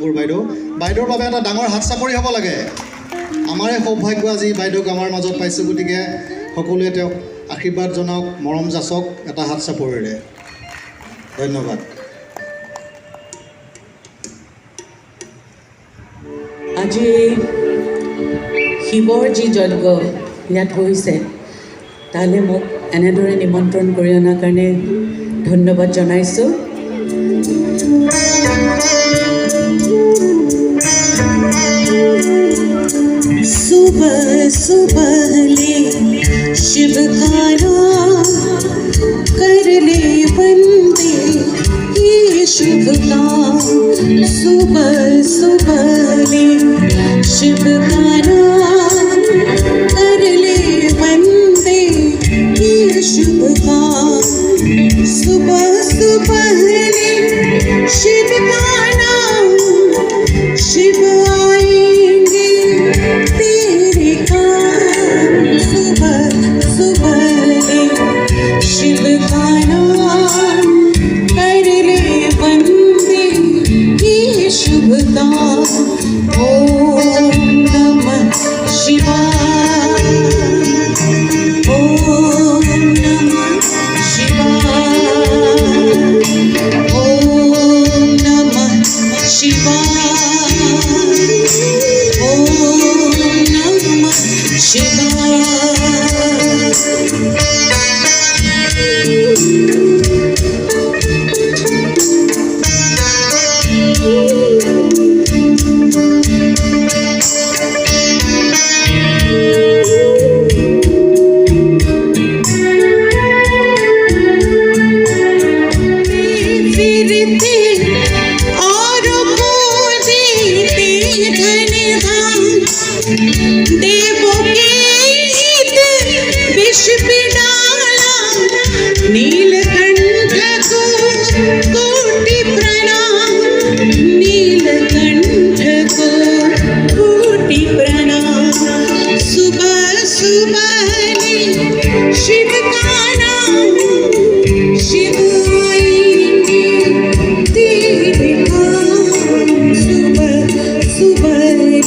বৰঠাকুৰ বাইদেউ। বাইদেউৰ বাবে এটা ডাঙৰ হাত চাপৰি হ'ব লাগে। আমাৰে সৌভাগ্য আজি বাইদেউক আমাৰ মাজত পাইছোঁ। গতিকে সকলোৱে তেওঁক আশীৰ্বাদ জনাওক মৰম যাচক এটা হাত চাপৰিৰে। ধন্যবাদ। আজি শিৱৰ যি যজ্ঞ ইয়াত হৈছে তালৈ মোক এনেদৰে নিমন্ত্ৰণ কৰি অনাৰ কাৰণে ধন্যবাদ জনাইছোঁ। सुबह सुबह शिव खाना करने कर ले बंदे ये शुभ काम सुबह सुबह शिव का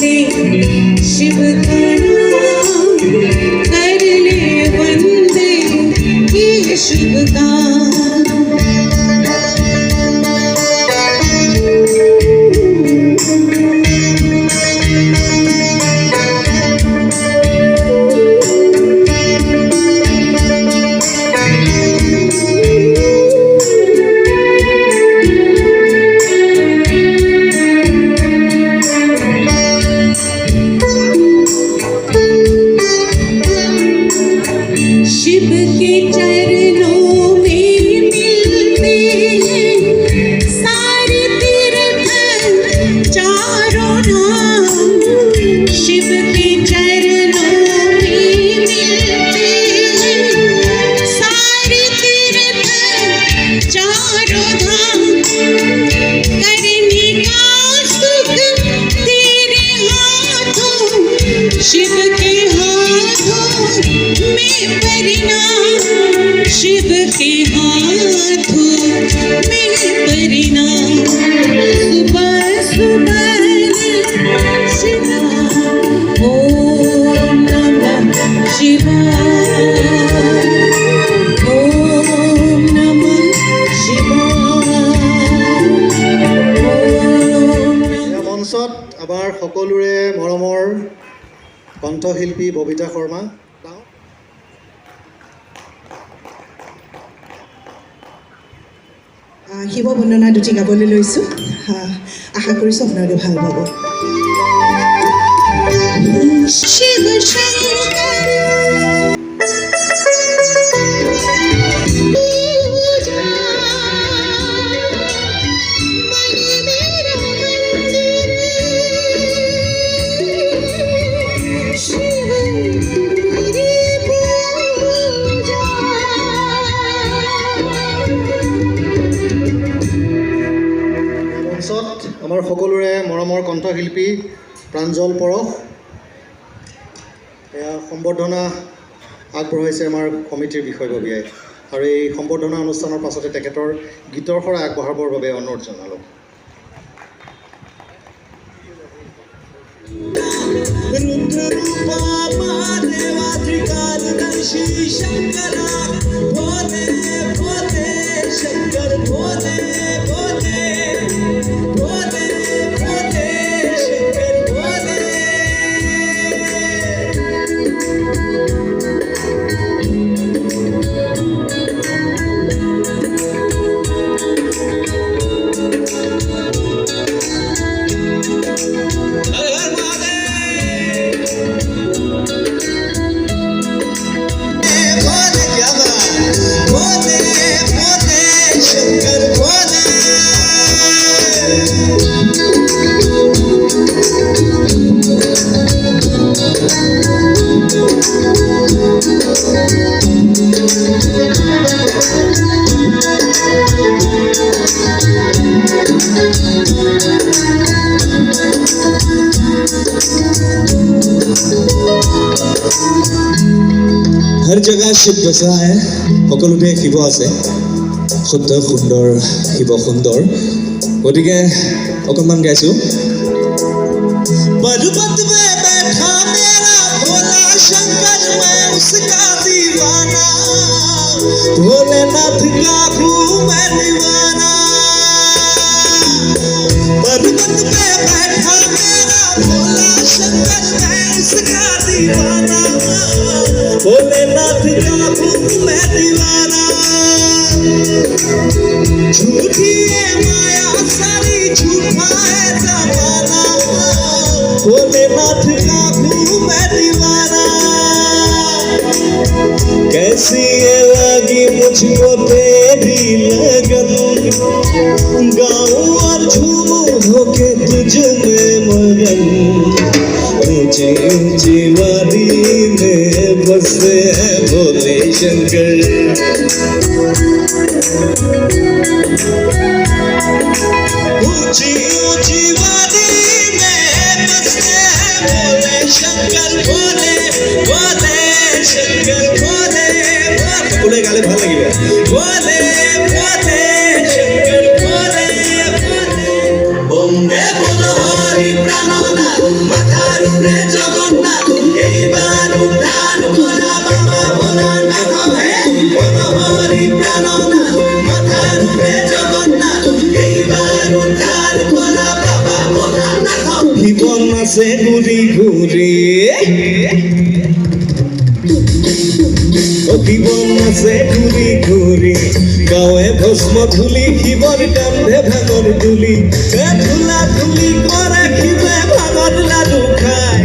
ने शिव कर ले शुभ शिव के keep shining. কণ্ঠশিল্পী ববিতা শৰ্মা। শিৱ বন্দনা দুটি গাবলৈ লৈছোঁ। আহ, আশা কৰিছোঁ আপোনালোকে ভালো পাব। পৰশ এয়া সম্বৰ্ধনা আগবঢ়াইছে আমাৰ কমিটিৰ বিষয়ববীয়াই। আৰু এই সম্বৰ্ধনা অনুষ্ঠানৰ পাছতে তেখেতৰ গীতৰ শৰাই আগবঢ়াবৰ বাবে অনুৰোধ জনালোঁ। হৰ জেগা শিৱ বচা আহে সকলোতে শিৱ আছে শুদ্ধ সুন্দৰ শিৱ সুন্দৰ গতিকে অকণমান গাইছোঁ पर्वत में बैठा मेरा भोला शंकर मैं उसका दीवाना भोलेनाथ का हूँ मैं दीवाना पर्वत में बैठा मेरा भोला शंकर मैं उसका दीवाना भोलेनाथ का हूँ मैं दीवाना। झूठी माया सारी झूठा है जमाना। भोलेनाथ का हूँ मैं दीवाना। कैसी ये लगी मुझको तेरी लगन। गाऊं और झूमू होके तुझ में मगन। ऊँची ऊँची वादी करते हैं भोले शंकर ऊँची ऊँची वादी में बसते हैं भोले शंकर भोले भोले शंकर भोले भोले गाले ভাল लगे আছে ঘুরি। ঘুরি জীবন আছে ঘুরি ঘুরি? গাঁৱে ভস্ম ধুলি শিৱৰ কান্ধে ভাগৰ এ ধূলা ধুলি কৰে শিৱে ভাগত লাডু খাই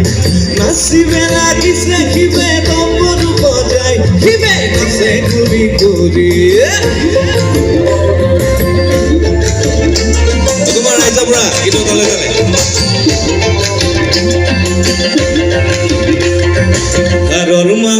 নাচিবে লাগিছে শিৱে ডম্বৰু বজাই শিৱে নাচে ঘূৰি ঘূৰি তোমাৰ ৰাইজৰ পৰা গীতৰ হাৰৰ মালা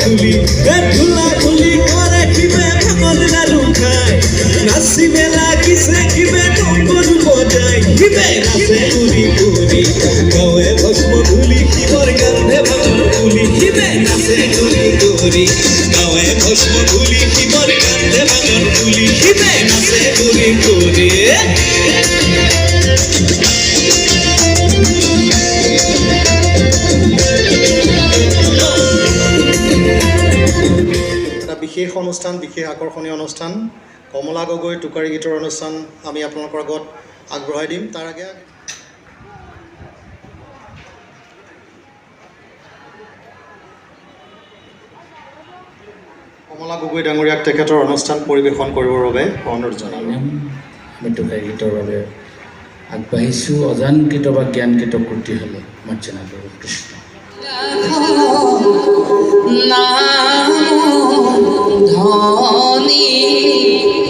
তুলি এ ধূলা ধুলি কৰে শিৱে ভাগৰ লাডু খাই নাচিবে লাগিছে শিৱে টংকৰু বজাই কিবে নাচে ঘূৰি ঘূৰি গাওয়ে ভস্ম ধুলি কিবর কান্ধে ভাগল তুলি কিবে নাচে ঘূৰি ঘূৰি গাওয়ে ভস্ম অনুষ্ঠান বিশেষ আকৰ্ষণীয় অনুষ্ঠান কমলা গগৈ টোকাৰী গীতৰ অনুষ্ঠান আমি আপোনালোকৰ আগত আগবঢ়াই দিম। তাৰ আগে কমলা গগৈ ডাঙৰীয়াক তেখেতৰ অনুষ্ঠান পৰিৱেশন কৰিবৰ বাবে অনুৰোধ জনালোঁ। আমি টোকাৰী গীতৰ বাবে আগবাঢ়িছোঁ। অজান কীত বা জ্ঞান কীত কূৰ্তি হ'লে মৰ্যনা প্ৰভু কৃষ্ণ।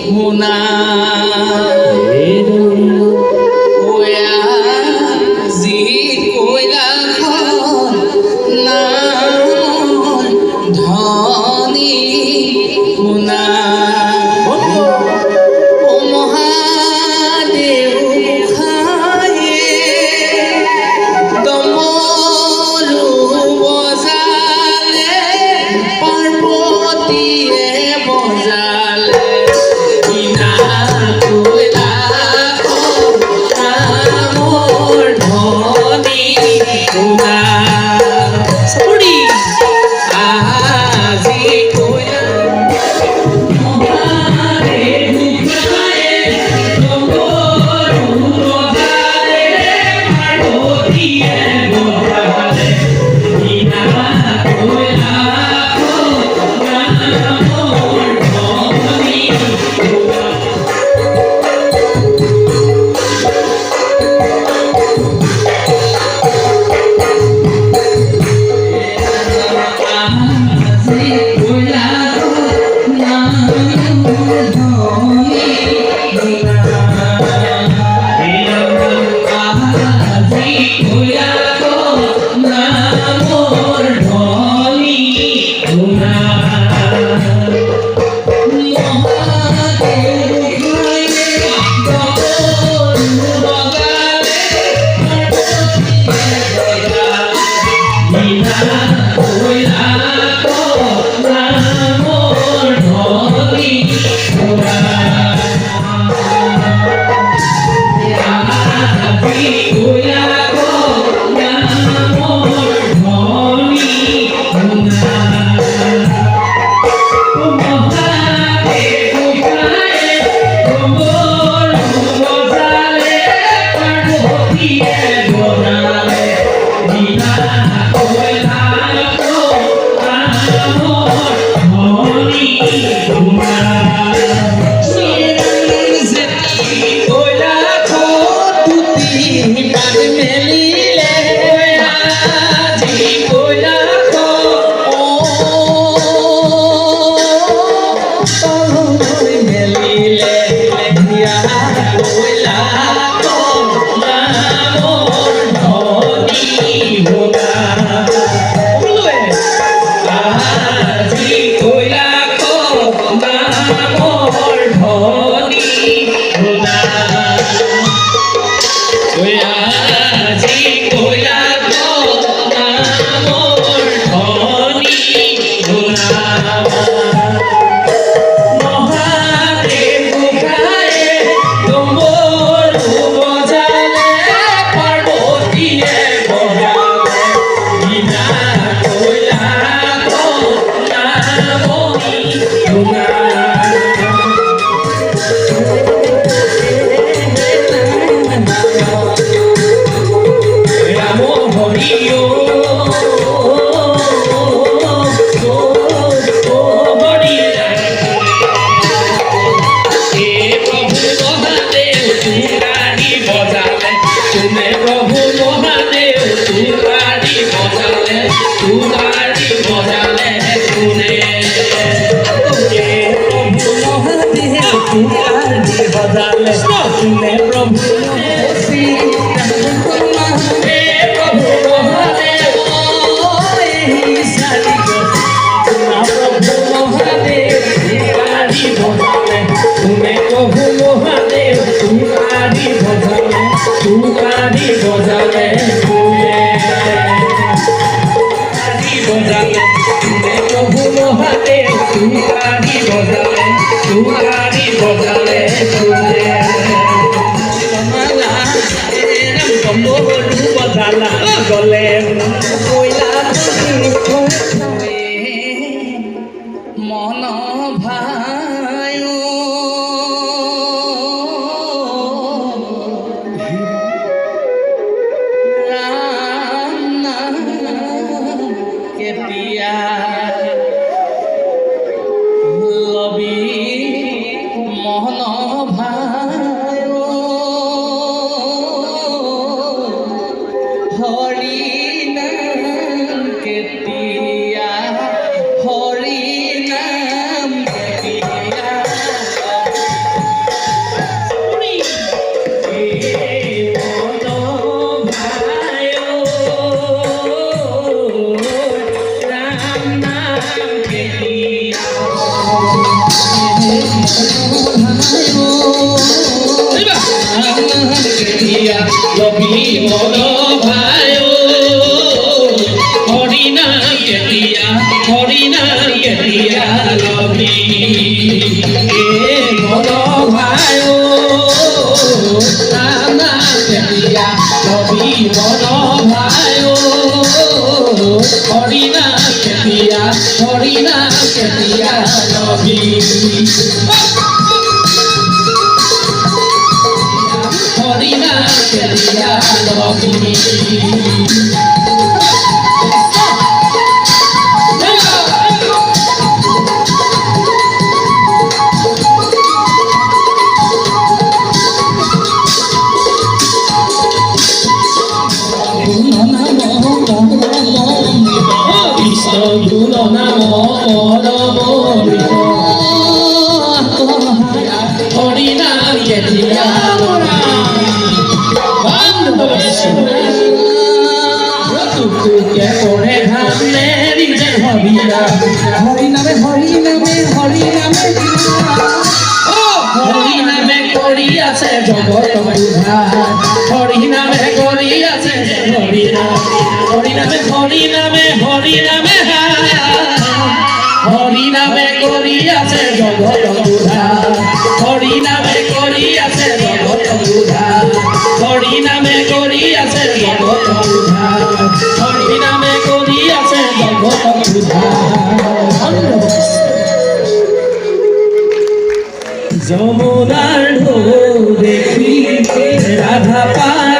শুনা যি ওলা মন হরিণা কেতিয়া হরিণা কেতিয়া লবি? কৃষ্ণ গুণ নাম পদমৃত হরিণা কেতিয়া তুকে পড়ে ভাবলে নিজে হবিয়া হৰি নামে নামে নামে হরি নামে করি আছে জগত হরি নামে করি আছে হরি নামে হরি নামে করি আছে জগত নামে করি আছে জগত নামে করি আছে জগত নামে করি আছে জগত যমুনার ঢেউ দেখি রাধা পার